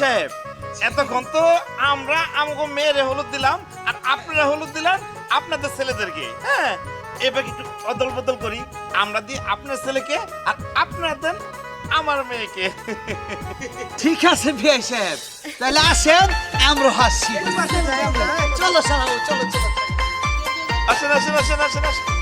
সাহেব এতক্ষণ তো আমরা আমাকে মেয়েরে হলুদ দিলাম আর আপনারা হলুদ দিলাম আপনাদের ছেলেদেরকে। হ্যাঁ এবার একটু অদল বদল করি। আমরা দিই আপনার ছেলেকে আর আপনারা দেন আমার মেয়েকে। ঠিক আছে বিআই সাহেব তাহলে আসেন আমরা হাসছি। চলো চলো চলো চলো। আসেন আসেন আসেন আসেন আসেন।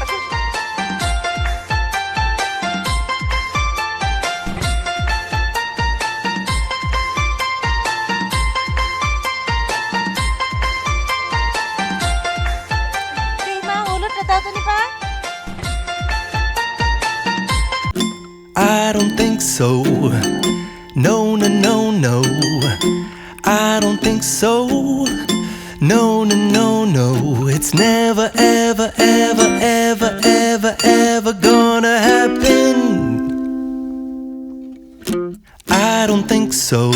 I don't think so.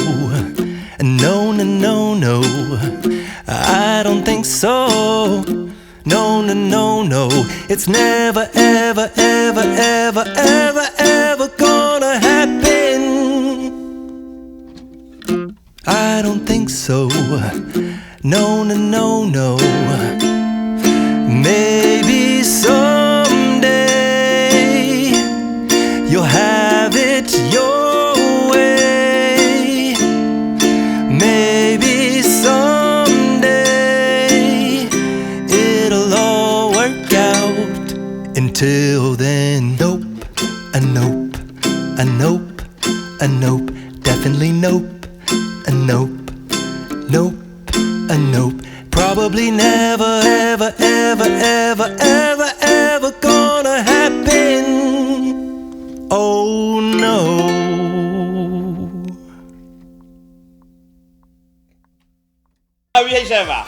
No, no, no, no. I don't think so. No, no, no, no. It's never, ever, ever, ever, ever, ever gonna happen. I don't think so. No, no, no, no. Maybe someday you'll have it a nope, definitely nope, a nope, nope, a nope. Probably never, ever, ever, ever, ever, ever gonna happen. Oh no. সাহেবা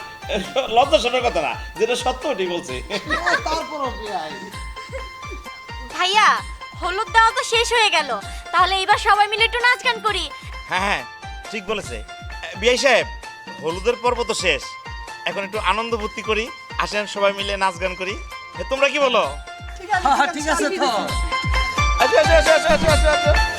লজ্জা শোনার কথা না যেটা সত্য ওটাই বলছে ভাইয়া হলুদ দেওয়া তো শেষ হয়ে গেল তাহলে এবার সবাই মিলে একটু নাচ গান করি। হ্যাঁ হ্যাঁ ঠিক বলেছে। বিআই সাহেব হলুদের পর্ব তো শেষ। এখন একটু আনন্দ ভর্তি করি আসেন সবাই মিলে নাচ গান করি। তোমরা কি বলো? ঠিক আছে ঠিক আছে তো আচ্ছা আচ্ছা আচ্ছা আচ্ছা আচ্ছা।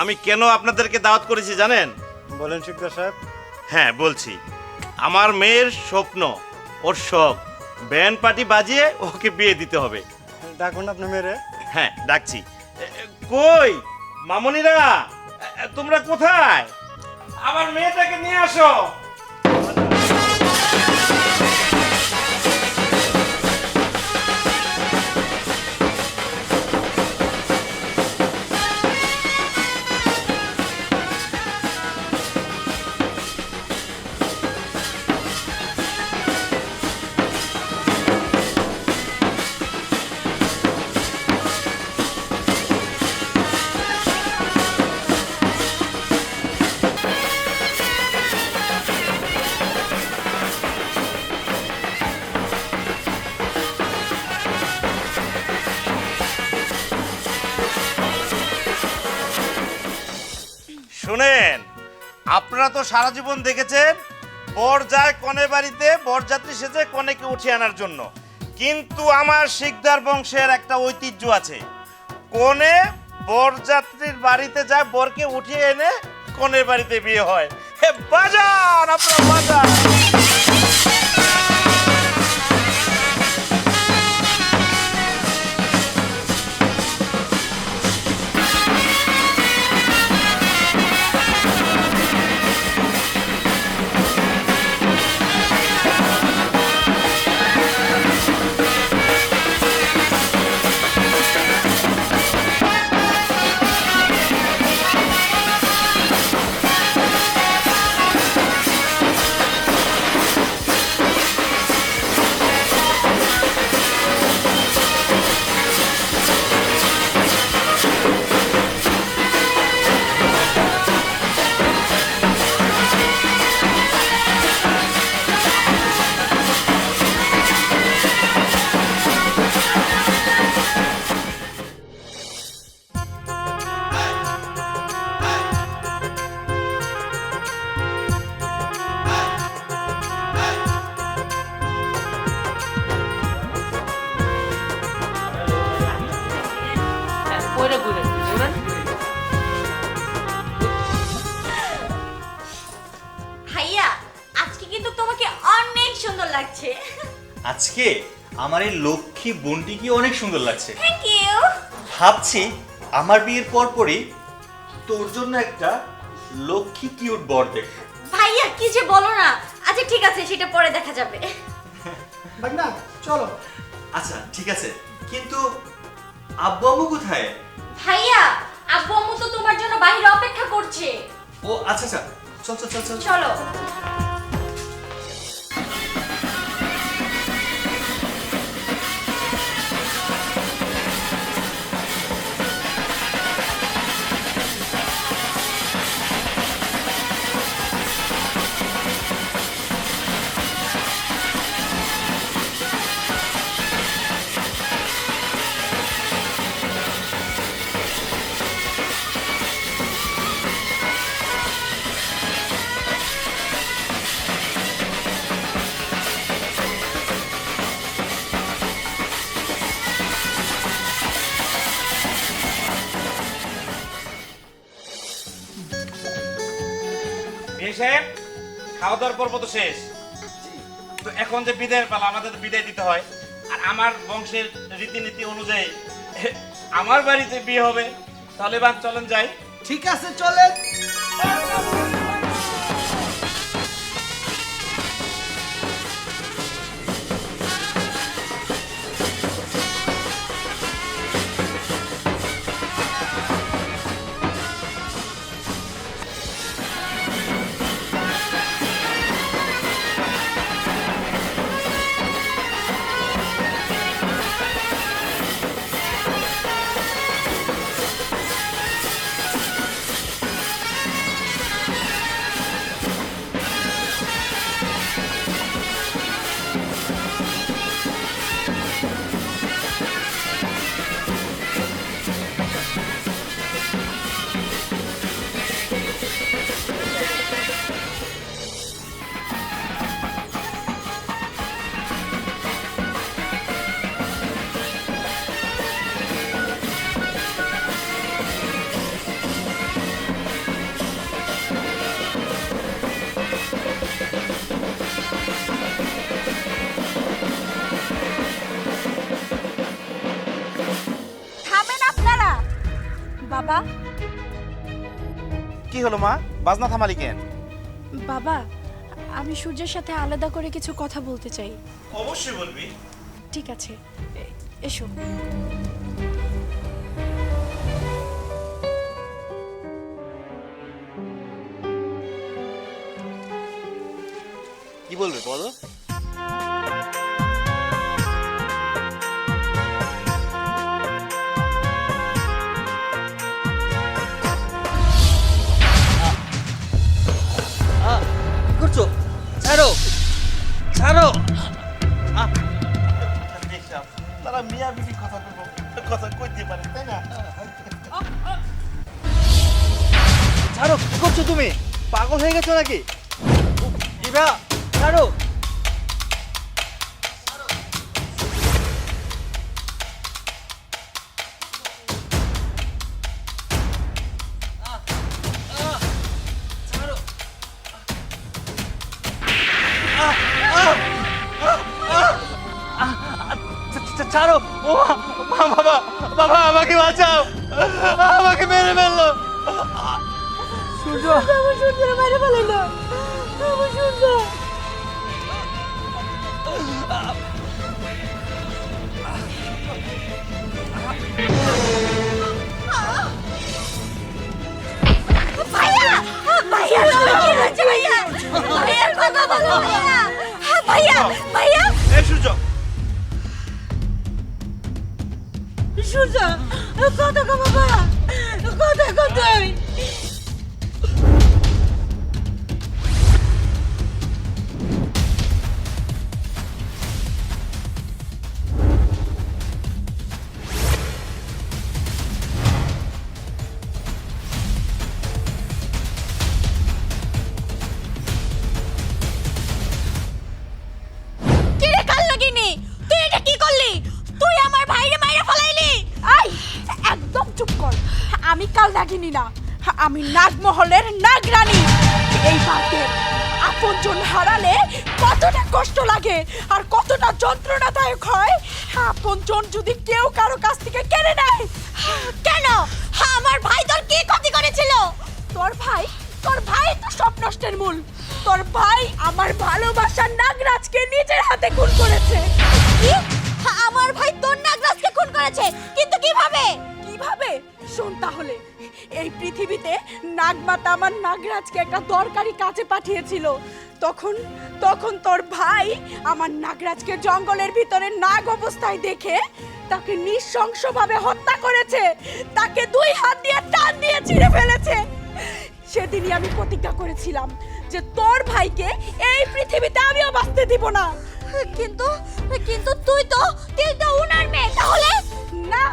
আমি কেন আপনাদেরকে দাওয়াত করেছি জানেন? বলেন শিকদার সাহেব। হ্যাঁ বলছি। আমার মেয়ের স্বপ্ন ওর শখ ব্যান্ড পার্টি বাজিয়ে ওকে বিয়ে দিতে হবে। ডাকুন আপনি মেরে হ্যাঁ ডাকছি। এ, কই? মামনিরা? এ, তোমরা কোথায়? আমার মেয়েটাকে নিয়ে আসো। শুনেন, আপনারা তো সারা জীবন দেখেছেন বর যায় কনে বাড়িতে, বরযাত্রী সেজে কনেকে উঠিয়ে আনার জন্য। কিন্তু আমার শিকদার বংশের একটা ঐতিহ্য আছে। কনে বরযাত্রীর বাড়িতে যায়, বরকে উঠিয়ে এনে কনের বাড়িতে বিয়ে হয়। হে, বাজান, আপনারা বাজান! ভাইয়া আজকে কিন্তু তোমাকে অনেক সুন্দর লাগছে। আজকে আমার এই লক্ষ্মী বোনটিকে অনেক সুন্দর লাগছে। থ্যাংক ইউ ভাবছি আমার বিয়ের পর পরই তোর জন্য একটা লক্ষ্মী কিউট বর দেখ ভাইয়া কি যে বলো না। আচ্ছা ঠিক আছে সেটা পরে দেখা যাবে। না চলো। আচ্ছা ঠিক আছে। কিন্তু আব্বু আম্মু কোথায়? আচ্ছা আচ্ছা চল চল চল চল চলো খাওয়া দাওয়ার পর্ব তো শেষ। তো এখন যে বিদায়ের পালা, আমাদের বিদায় দিতে হয়। আর আমার বংশের রীতিনীতি অনুযায়ী, আমার বাড়িতে বিয়ে হবে। তাহলে বান চলেন যাই। ঠিক আছে, চলেন। কি হলো মা? বাজনা থামালি কেন? বাবা আমি সূর্যের সাথে আলাদা করে কিছু কথা বলতে চাই। অবশ্যই বলবি। ঠিক আছে। এ- এসো। কি বলবে বলো? ছাড়ো। ছাড়ো। তারা মিয়া বিবি কথা বলব কথা কইতে পারে তাই না? ছাড়ো কি করছ তুমি? পাগল হয়ে গেছো নাকি? ইভা ছাড়ো। আমি নাগমহলের নাগরানী। এই বাঘের আপনজন হারালে কতটা কষ্ট লাগে আর কতটা যন্ত্রণাদায়ক হয়? আপনজন যদি কেউ কারও কাছ থেকে কেড়ে নেয়, কেন? আমার ভাই তোর কি ক্ষতি করেছিল? তোর ভাই তোর ভাই তো সব নষ্টের মূল। তোর ভাই আমার ভালোবাসার নাগরাজকে নিজের হাতে খুন করেছে। আমার ভাই তোর নাগরাজকে খুন করেছে? কিন্তু কীভাবে? কীভাবে? শোন তাহলে। এই পৃথিবীতে নাগমাতা আমার নাগরাজকে একটা দরকারি কাজে পাঠিয়েছিল। তখন তখন তোর ভাই আমার নাগরাজকে জঙ্গলের ভিতরে নাগ অবস্থায় দেখে তাকে নৃশংসভাবে হত্যা করেছে। তাকে দুই হাত দিয়ে টান দিয়ে ছিঁড়ে ফেলেছে। সেদিনই আমি প্রতিজ্ঞা করেছিলাম যে তোর ভাইকে এই পৃথিবীতে আমিও বাঁচতে দিব না। কিন্তু কিন্তু তুই তো তুই তো উনার মেয়ে তাহলে? না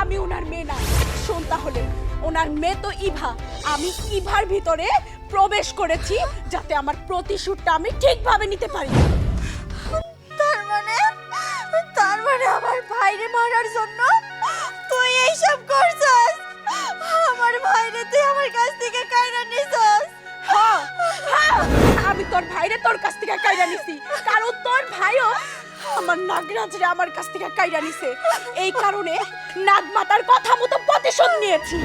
আমি ওনার মেয়ে না। শোন তাহলে ওনার মেয়ে তো ইভা। আমি ইভার ভিতরে প্রবেশ করেছি যাতে আমার প্রতিশোধটা আমি ঠিকভাবে নিতে পারি। তার মানে তার মানে আমার ভাইরে মারার জন্য তুই এইসব করছস? আমার ভাইরে তুই আমার কাছ থেকে কাইরা নিছস? হ্যাঁ, হ্যাঁ, আমি তোর ভাইরে তোর কাছ থেকে কাইরা নিছি। কারণ তোর ভাইও আমার নাগরাজরে আমার কাছ থেকে কাইরা নিছে। এই কারণে নাগমাতার কথা মতো প্রতিশোধ নিয়েছি।